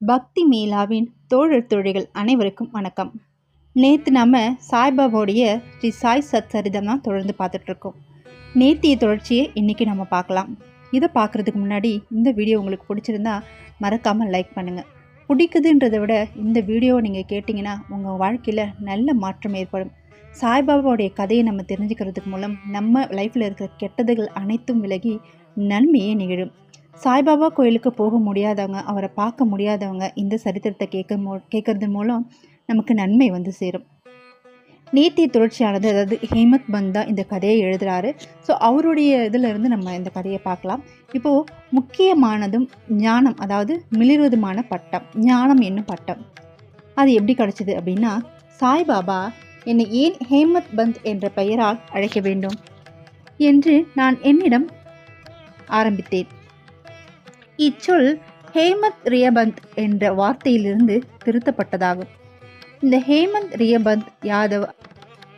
பக்தி மேலாவின் தோழர் தோழிகள் அனைவருக்கும் வணக்கம். நேற்று நம்ம சாய்பாபாவுடைய ஸ்ரீ சாய் சத் சரிதம் தான் தொடர்ந்து பார்த்துட்ருக்கோம். நேத்திய தொடர்ச்சியை இன்றைக்கி நம்ம பார்க்கலாம். இதை பார்க்குறதுக்கு முன்னாடி இந்த வீடியோ உங்களுக்கு பிடிச்சிருந்தா மறக்காமல் லைக் பண்ணுங்கள் பிடிக்குதுன்றதை விட இந்த வீடியோவை நீங்கள் கேட்டிங்கன்னா உங்கள் வாழ்க்கையில் நல்ல மாற்றம் ஏற்படும். சாய்பாபாவுடைய கதையை நம்ம தெரிஞ்சுக்கிறதுக்கு மூலம் நம்ம லைஃப்பில் இருக்கிற கெட்டதுகள் அனைத்தும் விலகி நன்மையே நிகழும். சாய்பாபா கோயிலுக்கு போக முடியாதவங்க அவரை பார்க்க முடியாதவங்க இந்த சரித்திரத்தை கேட்க மூ கேட்கறது மூலம் நமக்கு நன்மை வந்து சேரும். நேத்திய தொடர்ச்சியானது அதாவது ஹேமத் பந்தா இந்த கதையை எழுதுகிறாரு ஸோ அவருடைய இதிலிருந்து நம்ம இந்த கதையை பார்க்கலாம். இப்போது முக்கியமானதும் ஞானம் அதாவது மிளிர்வதுமான பட்டம். ஞானம் என்னும் பட்டம். அது எப்படி கிடச்சிது அப்படின்னா சாய்பாபா என்னை ஏன் ஹேமத் பந்த் என்ற பெயரால் அழைக்க வேண்டும்? என்று நான் என்னிடம் ஆரம்பித்தேன். இச்சொல் ஹேமந்த் ரியபந்த் என்ற வார்த்தையிலிருந்து திருத்தப்பட்டதாகும். இந்த ஹேமந்த் ரியபந்த் யாதவ்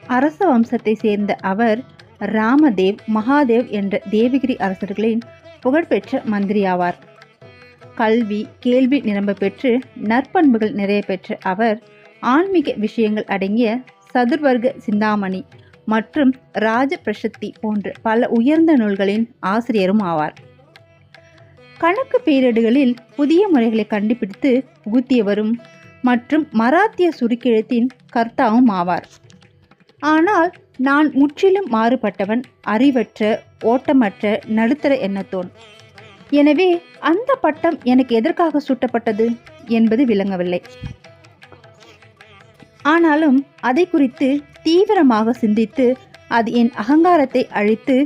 அரச வம்சத்தை சேர்ந்த அவர் ராமதேவ் மகாதேவ் என்ற தேவகிரி அரசர்களின் புகழ்பெற்ற மந்திரி ஆவார் கல்வி கேள்வி நிரம்ப பெற்று நற்பண்புகள் நிறைய பெற்ற அவர் ஆன்மீக விஷயங்கள் அடங்கிய சதுர்வர்க்க சிந்தாமணி மற்றும் ராஜபிரசத்தி போன்ற பல உயர்ந்த நூல்களின் ஆசிரியரும் ஆவார். கணக்கு பேரிடுகளில் புதிய முறைகளை கண்டுபிடித்து புகுத்தியவரும் மற்றும் மராத்திய சுருக்கெழுத்தின் கர்த்தாவும் ஆவார். ஆனால் நான் முற்றிலும் மாறுபட்டவன் அறிவற்ற ஓட்டமற்ற நடுத்தர எண்ணத்தோன். எனவே அந்த பட்டம் எனக்கு எதற்காக சூட்டப்பட்டது என்பது விளங்கவில்லை. ஆனாலும் அதை குறித்து தீவிரமாக சிந்தித்து அது என் அகங்காரத்தை அழித்து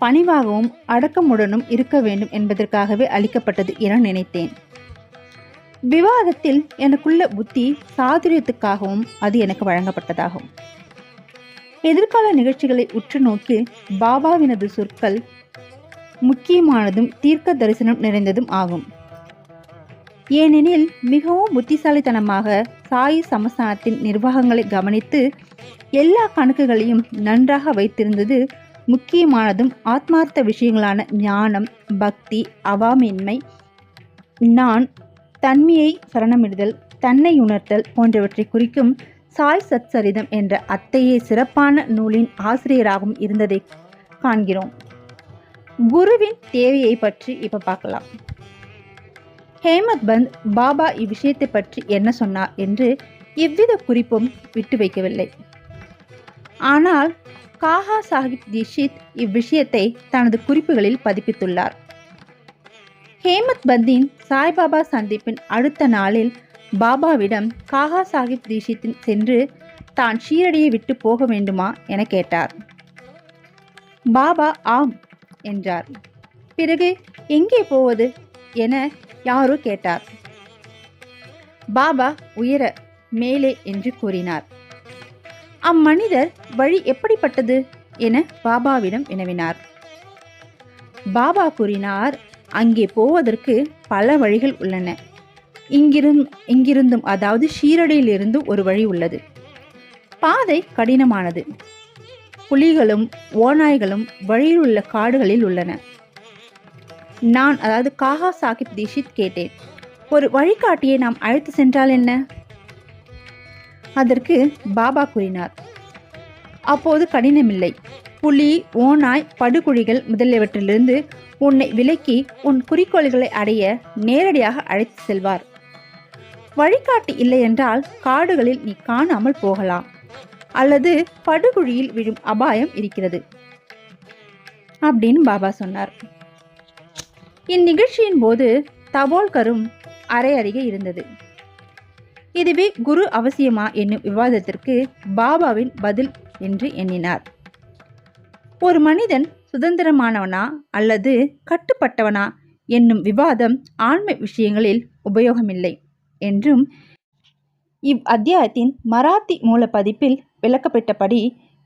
பணிவாகவும் அடக்கமுடனும் இருக்க வேண்டும் என்பதற்காகவே அளிக்கப்பட்டது என நினைத்தேன். விவாதத்தில் எனக்குள்ள புத்தி சாதுரியத்துக்காகவும் அது எனக்கு வழங்கப்பட்டதாகும். எதிர்கால நிகழ்ச்சிகளை உற்று நோக்கி பாபாவினது சொற்கள் முக்கியமானதும் தீர்க்க தரிசனம் நிறைந்ததும் ஆகும். ஏனெனில் மிகவும் புத்திசாலித்தனமாக சாயி சமஸ்தானத்தின் நிர்வாகங்களை கவனித்து எல்லா கணக்குகளையும் நன்றாக வைத்திருந்தது முக்கியமானதும் ஆத்மார்த்த விஷயங்களான ஞானம் பக்தி அவாமின்மை நான் தன்மையை சரணமிடுதல் தன்னை உணர்த்தல் போன்றவற்றை குறிக்கும் சாய் சத்சரிதம் என்ற அத்தையே சிறப்பான நூலின் ஆசிரியராகவும் இருந்ததை காண்கிறோம். குருவின் தேவையை பற்றி இப்போ பார்க்கலாம். ஹேமத் பந்த் பாபா இவ்விஷயத்தை பற்றி என்ன சொன்னார் என்று எவ்வித குறிப்பும் விட்டு வைக்கவில்லை. ஆனால் காஹா சாஹிப் தீஷித் இவ்விஷயத்தை தனது குறிப்புகளில் பதிப்பித்துள்ளார். ஹேமத் பந்தின் சாய்பாபா சந்திப்பின் அடுத்த நாளில் பாபாவிடம் காஹா சாஹிப் தீஷித்தின் சென்று தான் ஷீரடியை விட்டு போக வேண்டுமா என கேட்டார். பாபா ஆம் என்றார். பிறகு எங்கே போவது? என யாரோ கேட்டார். பாபா உயர மேலே என்று கூறினார். அம்மனிதர் வழி எப்படிப்பட்டது என பாபாவிடம் வினவினார். பாபா கூறினார் அங்கே போவதற்கு பல வழிகள் உள்ளன. இங்கிரும் இங்கிருந்தும் அதாவது ஷீரடியிலிருந்து ஒரு வழி உள்ளது. பாதை கடினமானது. புலிகளும் ஓநாய்களும் வழியில் உள்ள காடுகளில் உள்ளன. நான் அதாவது காஹா சாஹிப் தீஷித் கேட்டேன். ஒரு வழிகாட்டியை நாம் அழைத்து சென்றால் என்ன? அதற்கு பாபா கூறினார். அப்போது கடினமில்லை. புலி ஓநாய் படுகுழிகள் முதலியவற்றிலிருந்து உன்னை விலக்கி உன் குறிக்கோள்களை அடைய நேரடியாக அழைத்து செல்வார். வழிகாட்டி இல்லையென்றால் காடுகளில் நீ காணாமல் போகலாம். அல்லது படுகுழியில் விழும் அபாயம் இருக்கிறது. அப்படின்னு பாபா சொன்னார். இந்நிகழ்ச்சியின் போது தபோல்கரும் அரை அருகே இருந்தது. இதுவே குரு அவசியமா என்னும் விவாதத்திற்கு பாபாவின் பதில் என்று எண்ணினார். ஒரு மனிதன் சுதந்திரமானவனா அல்லது கட்டுப்பட்டவனா என்னும் விவாதம் ஆண்மை விஷயங்களில் உபயோகமில்லை என்றும் இவ் அத்தியாயத்தின் மராத்தி மூல பதிப்பில் விளக்கப்பட்டபடி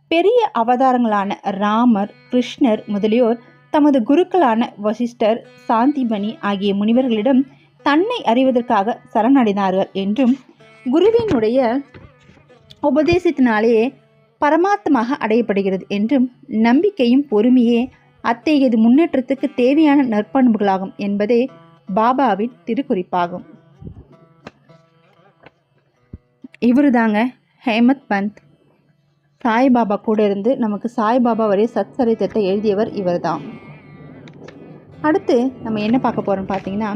பெரிய அவதாரங்களான ராமர் கிருஷ்ணர் முதலியோர் தமது குருக்களான வசிஷ்டர் சாந்திமணி ஆகிய முனிவர்களிடம் தன்னை அறிவதற்காக சரணடைந்தார்கள் என்றும் குருவினுடைய உபதேசத்தினாலேயே பரமாத்தமாக அடையப்படுகிறது என்றும் நம்பிக்கையும் பொறுமையே அத்தகையது முன்னேற்றத்துக்கு தேவையான நற்பண்புகளாகும் என்பதே பாபாவின் திருக்குறிப்பாகும். இவரு தாங்க ஹேமத் பந்த் சாய்பாபா கூட இருந்து நமக்கு சாய்பாபா வரை சத்சரித்திரத்தை எழுதியவர் இவர்தான். அடுத்து நம்ம என்ன பார்க்க போகிறோம் பார்த்தீங்கன்னா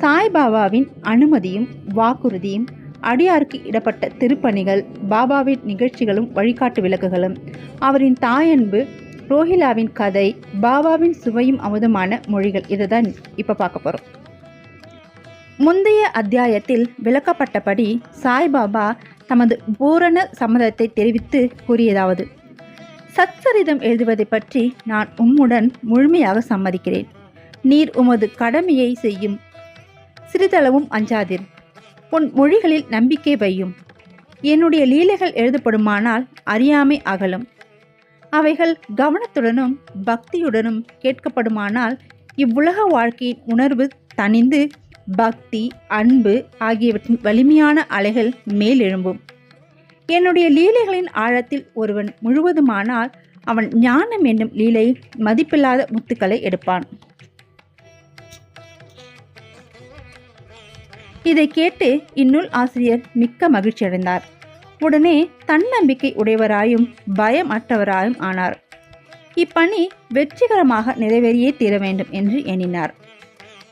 சாய்பாபாவின் அனுமதியும் வாக்குறுதியும் அடியாருக்கு இடப்பட்ட திருப்பணிகள் பாபாவின் நிகழ்ச்சிகளும் வழிகாட்டு விளக்குகளும். அவரின் தாயன்பு ரோஹிலாவின் கதை பாபாவின் சுவையும் அமுதமான மொழிகள். இதை தான் இப்போ பார்க்க போகிறோம் முந்தைய அத்தியாயத்தில் விளக்கப்பட்டபடி சாய்பாபா தமது பூரண சம்மதத்தை தெரிவித்து கூறியதாவது சச்சரிதம் எழுதுவதை பற்றி நான் உம்முடன் முழுமையாக சம்மதிக்கிறேன். நீர் உமது கடமையை செய்யும். சிறிதளவும் அஞ்சாதீர். உன் மொழிகளில் நம்பிக்கை வையும். என்னுடைய லீலைகள் எழுதப்படுமானால் அறியாமை அகலும். அவைகள் கவனத்துடனும் பக்தியுடனும் கேட்கப்படுமானால் இவ்வுலக வாழ்க்கையின் உணர்வு தணிந்து பக்தி அன்பு ஆகியவற்றின் வலிமையான அலைகள் மேலெழும்பும் என்னுடைய லீலைகளின் ஆழத்தில் ஒருவன் முழுவதுமானால் அவன் ஞானம் என்னும் லீலை மதிப்பில்லாத முத்துக்களை எடுப்பான். இதை கேட்டு இந்நூல் ஆசிரியர் மிக்க மகிழ்ச்சி அடைந்தார். உடனே தன்னம்பிக்கை உடையவராயும் பயம் அற்றவராயும் ஆனார். இப்பணி வெற்றிகரமாக நிறைவேறியே தீர வேண்டும் என்று எண்ணினார்.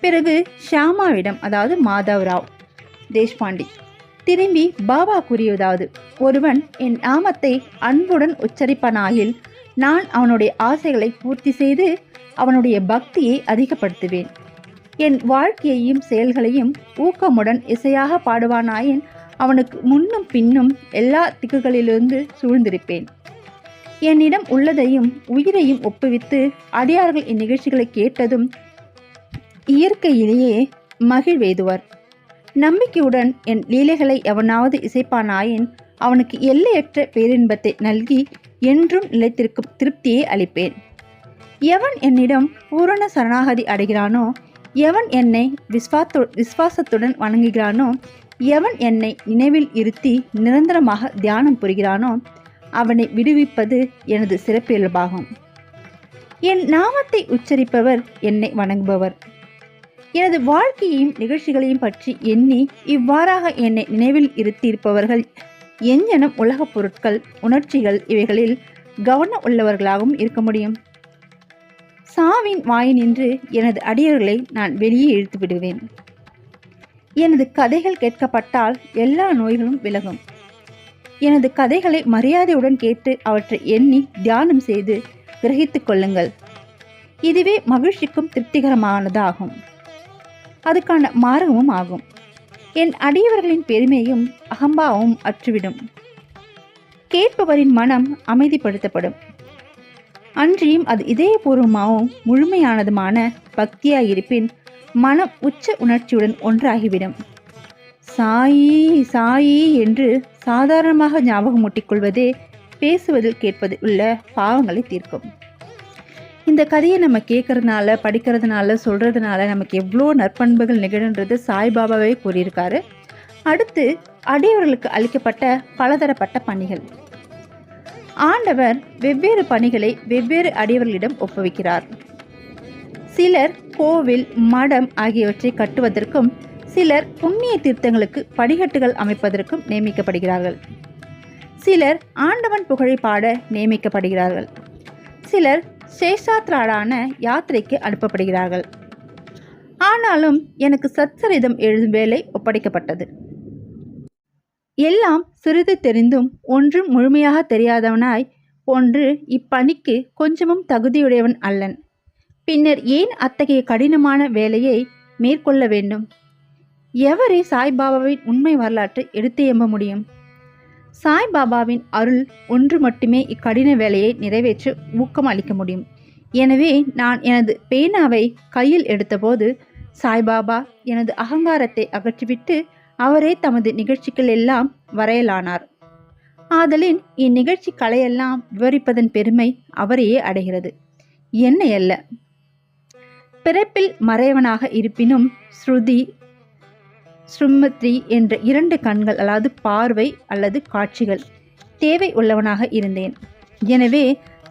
பிறகு ஷியாமாவிடம் அதாவது மாதவ் ராவ் தேஷ்பாண்டி திரும்பி பாபா கூறியதாவது ஒருவன் என் நாமத்தை அன்புடன் உச்சரிப்பனாயில் நான் அவனுடைய ஆசைகளை பூர்த்தி செய்து அவனுடைய பக்தியை அதிகப்படுத்துவேன். என் வாழ்க்கையையும் செயல்களையும் ஊக்கமுடன் இசையாக பாடுவானாயின் அவனுக்கு முன்னும் பின்னும் எல்லா திக்குகளிலிருந்து சூழ்ந்திருப்பேன். என்னிடம் உள்ளதையும் உயிரையும் ஒப்புவித்து அடியார்கள் இந்நிகழ்ச்சிகளை கேட்டதும் இயற்கையிலேயே மகிழ்வெய்துவர் நம்பிக்கையுடன் என் லீலைகளை எவனாவது இசைப்பானாயின் அவனுக்கு எல்லையற்ற பேரின்பத்தை நல்கி என்றும் நிலைத்திருக்கும் திருப்தியை அளிப்பேன். எவன் என்னிடம் பூரண சரணாகதி அடைகிறானோ எவன் என்னை விஸ்வாத்தோ விஸ்வாசத்துடன் வணங்குகிறானோ எவன் என்னை நினைவில் இருத்தி நிரந்தரமாக தியானம் புரிகிறானோ அவனை விடுவிப்பது எனது சிறப்பியல்பாகும். என் நாமத்தை உச்சரிப்பவர் என்னை வணங்குபவர். எனது வாழ்க்கையையும் நிகழ்ச்சிகளையும் பற்றி எண்ணி இவ்வாறாக என்னை நினைவில் இருத்தியிருப்பவர்கள் எஞ்சனம் உலகப் பொருட்கள் உணர்ச்சிகள் இவைகளில் கவனம் உள்ளவர்களாகவும் இருக்க முடியும். சாவின் வாயினின்று எனது அடியர்களை நான் வெளியே இழுத்து விடுவேன். எனது கதைகள் கேட்கப்பட்டால் எல்லா நோய்களும் விலகும். எனது கதைகளை மரியாதையுடன் கேட்டு அவற்றை எண்ணி தியானம் செய்து கிரகித்து கொள்ளுங்கள். இதுவே மகிழ்ச்சிக்கும் திருப்திகரமானதாகும். அதுக்கான மார்க்கமும் ஆகும். என் அடியவர்களின் பெருமையும் அகம்பாவும் அற்றுவிடும். கேட்பவரின் மனம் அமைதிப்படுத்தப்படும். அன்றியும் அது இதயபூர்வமாகவும் முழுமையானதுமான பக்தியாயிருப்பின் மனம் உச்ச உணர்ச்சியுடன் ஒன்றாகிவிடும். சாயி சாயி என்று சாதாரணமாக ஞாபகம் கொள்வதே பேசுவதில் கேட்பது உள்ள பாவங்களை தீர்க்கும். இந்த கதையை நம்ம கேட்கறதுனால படிக்கிறதுனால சொல்கிறதுனால நமக்கு எவ்வளோ நற்பண்புகள் நிகழன்றது சாய்பாபாவே கூறியிருக்காரு. அடுத்து அடியவர்களுக்கு அளிக்கப்பட்ட பலதரப்பட்ட பணிகள். ஆண்டவர் வெவ்வேறு பணிகளை வெவ்வேறு அடியவர்களிடம் ஒப்புவிக்கிறார். சிலர் கோவில் மடம் ஆகியவற்றை கட்டுவதற்கும் சிலர் புண்ணிய தீர்த்தங்களுக்கு படிகட்டுகள் அமைப்பதற்கும் நியமிக்கப்படுகிறார்கள். சிலர் ஆண்டவன் புகழை பாட நியமிக்கப்படுகிறார்கள். சிலர் சேஷாத்ராடான யாத்திரைக்கு அனுப்பப்படுகிறார்கள். ஆனாலும் எனக்கு சச்சரிதம் எழுதும் வேலை ஒப்படைக்கப்பட்டது. எல்லாம் சிறிது தெரிந்தும் ஒன்றும் முழுமையாக தெரியாதவனாய் ஒன்று இப்பணிக்கு கொஞ்சமும் தகுதியுடையவன் அல்லன். பின்னர் ஏன் அத்தகைய கடினமான வேலையை மேற்கொள்ள வேண்டும்? எவரே சாய்பாபாவின் உண்மை வரலாற்றை எடுத்து எம்ப முடியும்? சாய்பாபாவின் அருள் ஒன்று மட்டுமே இக்கடின வேலையை நிறைவேற்ற ஊக்கம் அளிக்க முடியும். எனவே நான் எனது பேனாவை கையில் எடுத்தபோது சாய்பாபா எனது அகங்காரத்தை அகற்றிவிட்டு அவரே தமது நிகழ்ச்சிகள் எல்லாம் வரையலானார். ஆதலின் இந்நிகழ்ச்சி கலையெல்லாம் விவரிப்பதன் பெருமை அவரையே அடைகிறது. என்னை அல்ல. பிறப்பில் மறைவனாக இருப்பினும் ஸ்ருதி ஸ்ருமத்ரி என்ற இரண்டு கண்கள் அதாவது பார்வை அல்லது காட்சிகள் தேவை உள்ளவனாக இருந்தேன். எனவே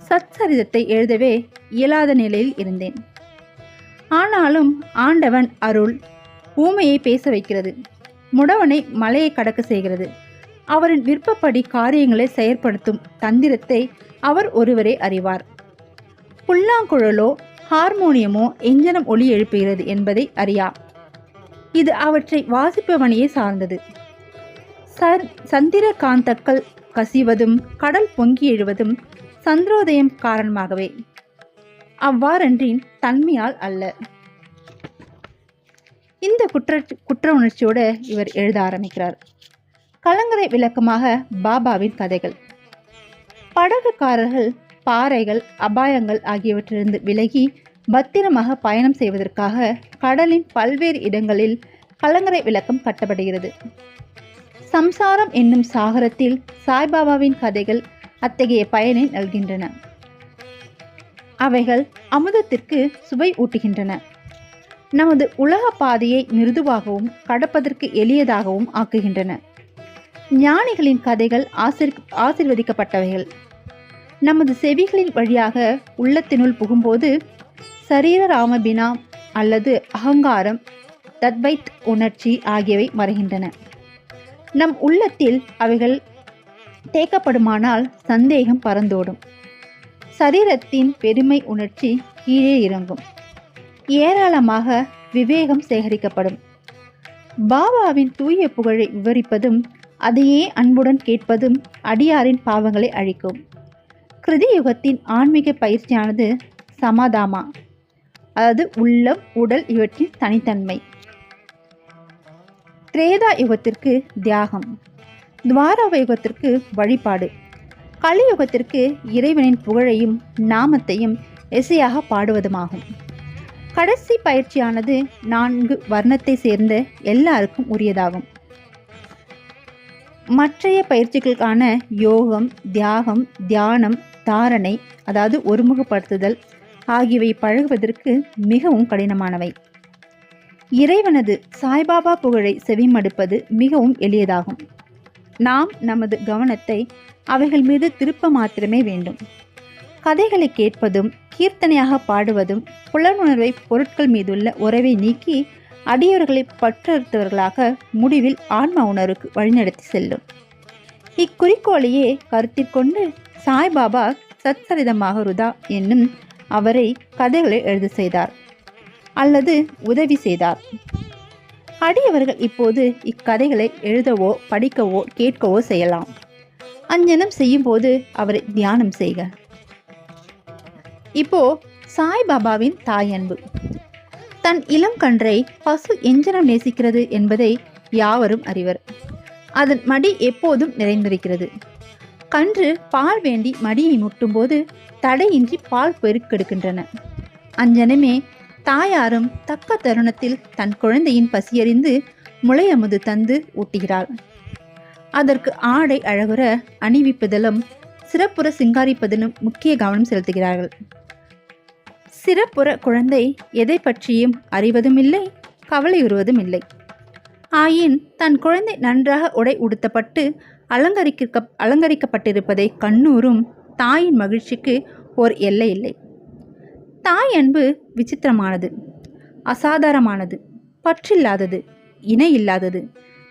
சத்சரிதத்தை எழுதவே இயலாத நிலையில் இருந்தேன். ஆனாலும் ஆண்டவன் அருள் ஊமையை பேச வைக்கிறது. முடவனை மலையை கடக்க செய்கிறது. அவரின் விருப்பப்படி காரியங்களை செயற்படுத்தும் தந்திரத்தை அவர் ஒருவரே அறிவார். புல்லாங்குழலோ ஹார்மோனியமோ எஞ்சனம் ஒளி எழுப்புகிறது என்பதை அறியா. இது அவற்றை வாசிப்பவனையே சார்ந்தது. சர் சந்திர காந்தக்கள் கசிவதும் கடல் பொங்கி எழுவதும் சந்திரோதயம் காரணமாகவே. அவ்வாறன்றின் தன்மையால் அல்ல. இந்த குற்ற குற்ற உணர்ச்சியோடு இவர் எழுத ஆரம்பிக்கிறார். கலங்கரை விளக்கமாக பாபாவின் கதைகள். படகுக்காரர்கள் பாறைகள் அபாயங்கள் ஆகியவற்றிலிருந்து விலகி பத்திரமாக பயணம் செய்வதற்காக கடலின் பல்வேறு இடங்களில் கலங்கரை விளக்கம் கட்டப்படுகிறது. சம்சாரம் என்னும் சாகரத்தில் சாய்பாபாவின் கதைகள் அத்தகைய பயனை நல்கின்றன. அவைகள் அமுதத்திற்கு சுவை ஊட்டுகின்றன. நமது உலக பாதையை மிருதுவாகவும் கடப்பதற்கு எளியதாகவும் ஆக்குகின்றன. ஞானிகளின் கதைகள் ஆசிர் ஆசிர்வதிக்கப்பட்டவைகள். நமது செவிகளின் வழியாக உள்ளத்தினுள் புகும்போது சரீர ராமபினா அல்லது அகங்காரம் தத்வைத் உணர்ச்சி ஆகியவை மறைகின்றன. நம் உள்ளத்தில் அவைகள் தேக்கப்படுமானால் சந்தேகம் பறந்தோடும். சரீரத்தின் பெருமை உணர்ச்சி கீழே இறங்கும். ஏராளமாக விவேகம் சேகரிக்கப்படும். பாபாவின் தூய புகழை விவரிப்பதும் அதையே அன்புடன் கேட்பதும் அடியாரின் பாவங்களை அழிக்கும். கிருதி யுகத்தின் ஆன்மீக பயிற்சியானது சமாதாமா அதாவது உள்ளம் உடல் இவற்றின் தனித்தன்மை. திரேதா யுகத்திற்கு தியாகம் துவாரவ யுகத்திற்கு வழிபாடு. கலியுகத்திற்கு இறைவனின் புகழையும் நாமத்தையும் இசையாக பாடுவதுமாகும். கடைசி பயிற்சியானது நான்கு வர்ணத்தை சேர்ந்த எல்லாருக்கும் உரியதாகும். மற்றைய பயிற்சிகளுக்கான யோகம் தியாகம் தியானம் தாரணை அதாவது ஒருமுகப்படுத்துதல் ஆகியவை பழகுவதற்கு மிகவும் கடினமானவை. இறைவனது சாய்பாபா புகழை செவிமடுப்பது மிகவும் எளியதாகும். நாம் நமது கவனத்தை அவைகள் மீது திருப்ப மாத்திரமே வேண்டும். கதைகளை கேட்பதும் கீர்த்தனையாக பாடுவதும் புலனுணர்வை பொருட்கள் மீதுள்ள உறவை நீக்கி அடியவர்களை பற்றறுத்தவர்களாக முடிவில் ஆன்ம உணர்வுக்கு வழிநடத்தி செல்லும். இக்குறிக்கோளையே கருத்தில் கொண்டு சாய்பாபா சத்சரிதமாக ருதா என்னும் அவரை கதைகளை எழுத செய்தார் அல்லது உதவி செய்தார். அடியவர்கள் இப்போது இக்கதைகளை எழுதவோ படிக்கவோ கேட்கவோ செய்யலாம். அஞ்சனம் செய்யும்போது அவரை தியானம் செய்க. இப்போ சாய்பாபாவின் தாயன்பு தன் இளம் கன்றை பசு எஞ்சனம் நேசிக்கிறது என்பதை யாவரும் அறிவர். அதன் மடி எப்போதும் நிறைந்திருக்கிறது. கன்று பால் வேண்டி மடியை முட்டும்போது தடையின்றி பால் பெருக்கெடுக்கின்றன அஞ்சனமே தாயாரும் தக்க தருணத்தில் தன் குழந்தையின் பசியறிந்து முளையமுது தந்து ஊட்டுகிறாள். அதற்கு ஆடை அழகுற அணிவிப்பதிலும் சிறப்புற சிங்காரிப்பதிலும் முக்கிய கவனம் செலுத்துகிறார்கள். சிறப்புற குழந்தை எதை பற்றியும் அறிவதும் இல்லை கவலையுறுவதும் இல்லை ஆயின் தன் குழந்தை நன்றாக உடை உடுத்தப்பட்டு அலங்கரிக்க அலங்கரிக்கப்பட்டிருப்பதை கண்ணூரும் தாயின் மகிழ்ச்சிக்கு ஓர் எல்லை இல்லை. தாய் அன்பு விசித்திரமானது அசாதாரமானது பற்றில்லாதது இணை இல்லாதது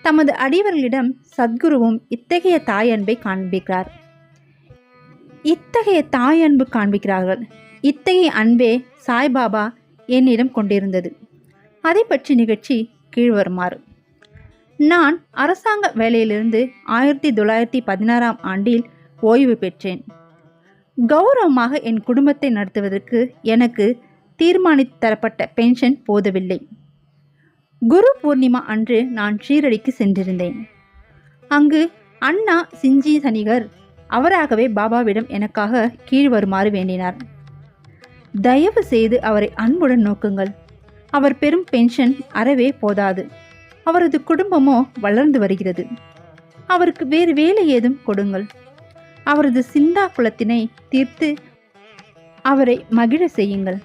தமது அடிவர்களிடம் சத்குருவும் இத்தகைய தாய் அன்பை காண்பிக்கிறார். இத்தகைய தாய் அன்பு காண்பிக்கிறார்கள். இத்தகைய அன்பே சாய்பாபா என்னிடம் கொண்டிருந்தது. அதை பற்றி நிகழ்ச்சி கீழ்வருமாறு. நான் அரசாங்க வேலையிலிருந்து ஆயிரத்தி தொள்ளாயிரத்தி பதினாறாம் ஆண்டில் ஓய்வு பெற்றேன். கௌரவமாக என் குடும்பத்தை நடத்துவதற்கு எனக்கு தீர்மானித்து தரப்பட்ட பென்ஷன் போதவில்லை. குரு பூர்ணிமா அன்று நான் ஷீரடிக்கு சென்றிருந்தேன். அங்கு அண்ணா சிஞ்சி சனிகர் அவராகவே பாபாவிடம் எனக்காக கீழ் வருமாறு வேண்டினார். தயவு செய்து அவரை அன்புடன் நோக்குங்கள். அவர் பெரும் பென்ஷன் அறவே போதாது. அவரது குடும்பமோ வளர்ந்து வருகிறது. அவருக்கு வேறு வேலை ஏதும் கொடுங்கள். அவரது சிந்தா குலத்தினை தீர்த்து அவரை மகிழ செய்யுங்கள்.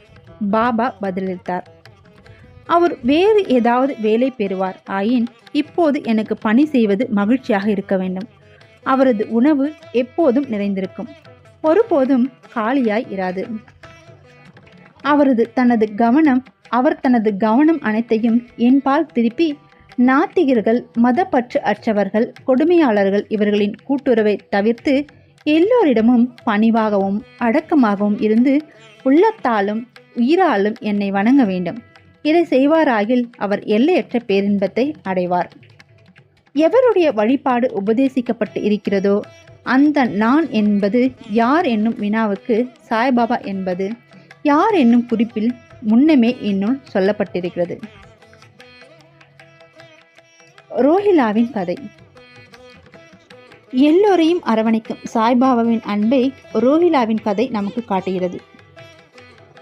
பாபா பதிலளித்தார். அவர் வேறு ஏதாவது வேலை பெறுவார் ஆயின் இப்போது எனக்கு பணி செய்வது மகிழ்ச்சியாக இருக்க வேண்டும். அவரது உணவு எப்போதும் நிறைந்திருக்கும். ஒருபோதும் காலியாய் இராது. அவரது தனது கவனம் அவர் தனது கவனம் அனைத்தையும் என்பால் திருப்பி நாத்திகர்கள் மதப்பற்று அற்றவர்கள் கொடுமையாளர்கள் இவர்களின் கூட்டுறவை தவிர்த்து எல்லோரிடமும் பணிவாகவும் அடக்கமாகவும் இருந்து உள்ளத்தாலும் உயிராலும் என்னை வணங்க வேண்டும். இதை செய்வாராகில் அவர் எல்லையற்ற பேரின்பத்தை அடைவார். எவருடைய வழிபாடு உபதேசிக்கப்பட்டு இருக்கிறதோ அந்த நான் என்பது யார் என்னும் வினாவுக்கு சாய்பாபா என்பது யார் என்னும் குறிப்பில் முன்னமே இன்னும் சொல்லப்பட்டிருக்கிறது. ரோஹிலாவின் கதை. எல்லோரையும் அரவணைக்கும் சாய்பாபாவின் அன்பை ரோஹிலாவின் கதை நமக்கு காட்டுகிறது.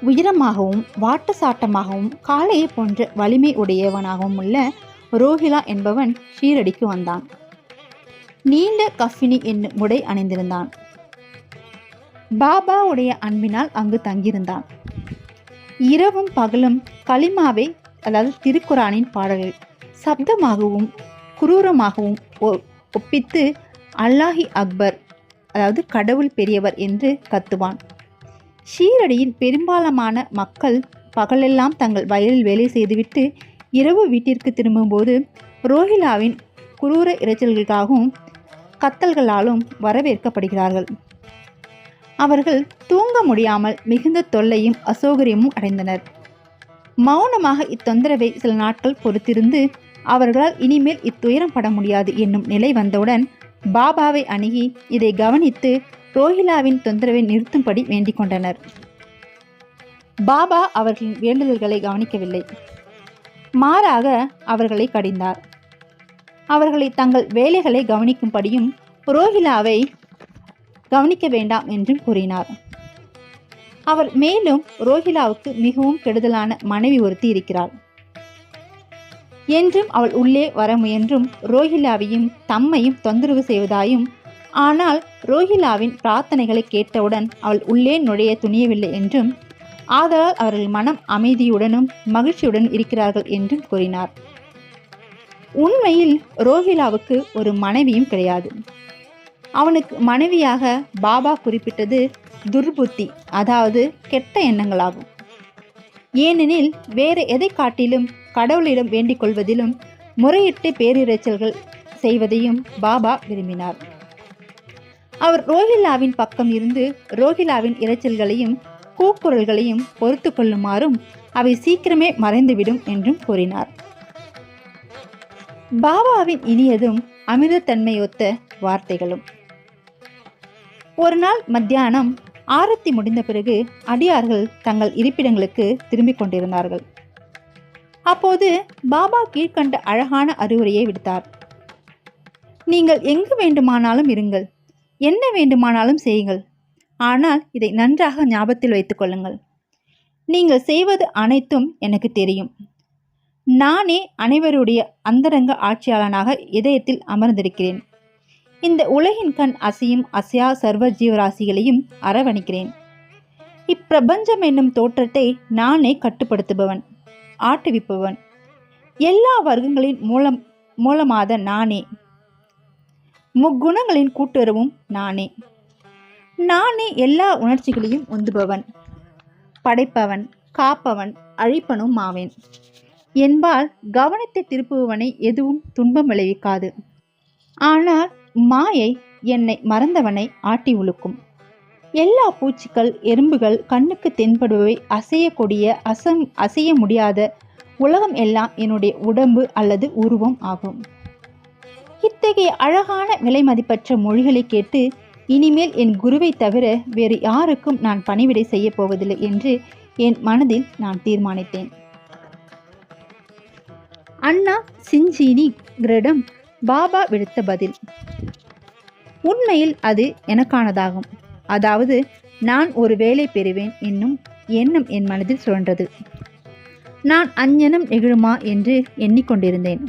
உயரமாகவும் வாட்டசாட்டமாகவும் காளையை போன்ற வலிமை உடையவனாகவும் உள்ள ரோஹிலா என்பவன் ஷீரடிக்கு வந்தான். நீண்ட கஃபினி என்னும் உடை அணிந்திருந்தான். பாபாவுடைய அன்பினால் அங்கு தங்கியிருந்தான். இரவும் பகலும் கலிமாவை அதாவது திருக்குரானின் பாடல்கள் சப்தமாகவும் குரூரமாகவும் ஒ- ஒப்பித்து அல்லாஹி அக்பர் அதாவது கடவுள் பெரியவர் என்று கத்துவான். ஷீரடியின் பெரும்பாலான மக்கள் பகலெல்லாம் தங்கள் வயலில் வேலை செய்துவிட்டு இரவு வீட்டிற்கு திரும்பும்போது ரோஹிலாவின் குரூர இரைச்சல்களுக்காகவும் கத்தல்களாலும் வரவேற்கப்படுகிறார்கள். அவர்கள் தூங்க முடியாமல் மிகுந்த தொல்லையும் அசௌகரியமும் அடைந்தனர். மௌனமாக இத்தொந்தரவை சில நாட்கள் பொறுத்திருந்து அவர்களால் இனிமேல் இத்துயரம் பட முடியாது என்னும் நிலை வந்தவுடன் பாபாவை அணுகி இதை கவனித்து ரோஹிலாவின் தொந்தரவை நிறுத்தும்படி வேண்டிக் கொண்டனர். பாபா அவர்களின் வேண்டுதல்களை கவனிக்கவில்லை. மாறாக அவர்களை கடிந்தார். அவர்களை தங்கள் வேலைகளை கவனிக்கும்படியும் ரோஹிலாவை கவனிக்க வேண்டாம் என்றும் கூறினார். அவர் மேலும் ரோஹிலாவுக்கு மிகவும் கெடுதலான மனைவி ஒருத்தி இருக்கிறாள். என்றும் அவள் உள்ளே வர முயன்றும் ரோஹிலாவையும் தம்மையும் தொந்தரவு செய்வதாயும் ஆனால் ரோஹிலாவின் பிரார்த்தனைகளை கேட்டவுடன் அவள் உள்ளே நுழைய துணியவில்லை என்றும் ஆதலால் அவர்கள் மனம் அமைதியுடனும் மகிழ்ச்சியுடன் இருக்கிறார்கள் என்றும் கூறினார். உண்மையில் ரோஹிலாவுக்கு ஒரு மனைவியும் கிடையாது. அவனுக்கு மனைவியாக பாபா குறிப்பிட்டது துர்புத்தி அதாவது கெட்ட எண்ணங்களாகும். ஏனெனில் வேறு எதை காட்டிலும் கடவுளிடம் வேண்டிக் கொள்வதிலும் முறையிட்டு பேரிரைச்சல்கள் செய்வதையும் பாபா விரும்பினார். அவர் ரோஹிலாவின் பக்கம் இருந்து ரோஹிலாவின் இரைச்சல்களையும் கூக்குரல்களையும் பொறுத்து கொள்ளுமாறும் அவை சீக்கிரமே மறைந்துவிடும் என்றும் கூறினார். பாபாவின் இனியதும் அமிர்தத்தன்மையொத்த வார்த்தைகளும். ஒரு நாள் மத்தியானம் ஆரத்தி முடிந்த பிறகு அடியார்கள் தங்கள் இருப்பிடங்களுக்கு திரும்பிக் கொண்டிருந்தார்கள். அப்போது பாபா கீழ்க்கண்ட அழகான அறிவுரையை விடுத்தார். நீங்கள் எங்கு வேண்டுமானாலும் இருங்கள். என்ன வேண்டுமானாலும் செய்யுங்கள். ஆனால் இதை நன்றாக ஞாபகத்தில் வைத்துக் கொள்ளுங்கள். நீங்கள் செய்வது அனைத்தும் எனக்கு தெரியும். நானே அனைவருடைய அந்தரங்க ஆட்சியாளனாக இதயத்தில் அமர்ந்திருக்கிறேன். இந்த உலகின் கண் அசையும் அசையா சர்வ ஜீவராசிகளையும் அரவணைக்கிறேன். இப்பிரபஞ்சம் என்னும் தோற்றத்தை நானே கட்டுப்படுத்துபவன் ஆட்டுவிப்பவன். எல்லா வர்க்கங்களின் மூலம் மூலமாத நானே. முக்குணங்களின் கூட்டுறவும் நானே. நானே எல்லா உணர்ச்சிகளையும் உந்துபவன் படைப்பவன் காப்பவன் அழிப்பனும் ஆவேன். என்பால் கவனத்தை திருப்புபவனை எதுவும் துன்பம் விளைவிக்காது. ஆனால் மாயை என்னை மறந்தவனை ஆட்டி உழுக்கும். எல்லா பூச்சிகள் எறும்புகள் கண்ணுக்கு தென்படுபவை அசையக்கூடிய அசம் அசைய முடியாத உலகம் எல்லாம் என்னுடைய உடம்பு அல்லது உருவம் ஆகும். இத்தகைய அழகான விலை மதிப்பற்ற மொழிகளை கேட்டு இனிமேல் என் குருவை தவிர வேறு யாருக்கும் நான் பணிவிடை செய்யப் போவதில்லை என்று என் மனதில் நான் தீர்மானித்தேன். அண்ணா சிஞ்சீனிகளிடம் பாபா விடுத்த பதில். உண்மையில் அது எனக்கானதாகும். அதாவது நான் ஒரு வேலை பெறுவேன் என்னும் எண்ணம் என் மனதில் சுழன்றது. நான் அஞ்ஞனம் நிகழுமா என்று எண்ணிக்கொண்டிருந்தேன்.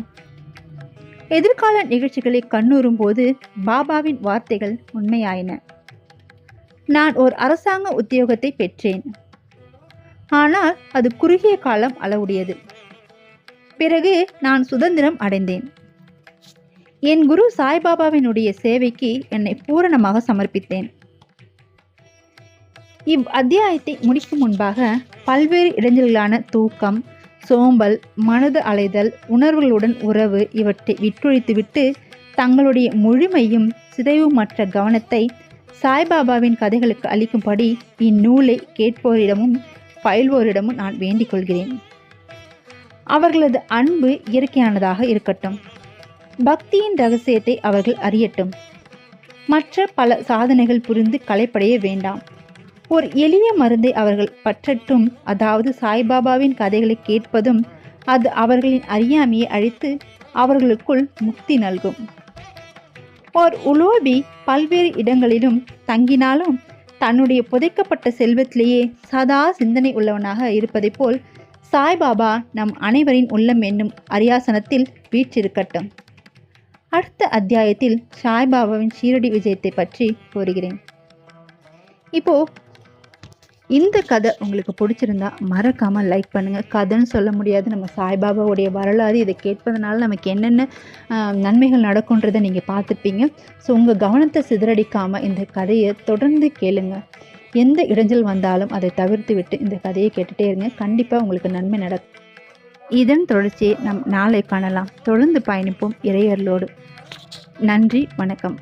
எதிர்கால நிகழ்ச்சிகளை கண்ணூறும் போது பாபாவின் வார்த்தைகள் உண்மையாயின. நான் ஒரு அரசாங்க உத்தியோகத்தை பெற்றேன். ஆனால் அது குறுகிய காலம் அளவுடையது. பிறகு நான் சுதந்திரம் அடைந்தேன். என் குரு சாய்பாபாவினுடைய சேவைக்கு என்னை பூரணமாக சமர்ப்பித்தேன். இவ் அத்தியாயத்தை முடிக்கும் முன்பாக பல்வேறு இடைஞ்சல்களான தூக்கம் சோம்பல் மனது அலைதல் உணர்வுகளுடன் உறவு இவற்றை விட்டொழித்துவிட்டு தங்களுடைய முழுமையும் சிதைவுமற்ற கவனத்தை சாய்பாபாவின் கதைகளுக்கு அளிக்கும்படி இந்நூலை கேட்போரிடமும் பயில்வோரிடமும் நான் வேண்டிக் கொள்கிறேன். அவர்களது அன்பு இயற்கையானதாக இருக்கட்டும். பக்தியின் ரகசியத்தை அவர்கள் அறியட்டும். மற்ற பல சாதனைகள் புரிந்து களைப்படைய வேண்டாம். ஒரு எளிய மருந்தை அவர்கள் பற்றட்டும். அதாவது சாய்பாபாவின் கதைகளை கேட்பதும் அது அவர்களின் அறியாமையை அழித்து அவர்களுக்குள் முக்தி நல்கும். ஓர் உலோபி பல்வேறு இடங்களிலும் தங்கினாலும் தன்னுடைய புதைக்கப்பட்ட செல்வத்திலேயே சதா சிந்தனை உள்ளவனாக இருப்பதைப் போல் சாய்பாபா நம் அனைவரின் உள்ளம் என்னும் அரியாசனத்தில் வீற்றிருக்கட்டும். அடுத்த அத்தியாயத்தில் சாய்பாபாவின் ஷீரடி விஜயத்தை பற்றி கூறுகிறேன். இப்போ இந்த கதை உங்களுக்கு பிடிச்சிருந்தா மறக்காமல் லைக் பண்ணுங்கள் கதைன்னு சொல்ல முடியாது. நம்ம சாய்பாபாவுடைய வரலாறு இதை கேட்பதனால நமக்கு என்னென்ன நன்மைகள் நடக்குன்றதை நீங்கள் பார்த்துப்பீங்க. ஸோ உங்கள் கவனத்தை சிதறடிக்காமல் இந்த கதையை தொடர்ந்து கேளுங்க. எந்த இடைஞ்சல் வந்தாலும் அதை தவிர்த்து விட்டு இந்த கதையை கேட்டுகிட்டே இருங்க. கண்டிப்பாக உங்களுக்கு நன்மை நடக்கும். இதன் தொடர்ச்சியை நம் நாளை காணலாம். தொடர்ந்து பயணிப்போம் இறையர்களோடு நன்றி வணக்கம்.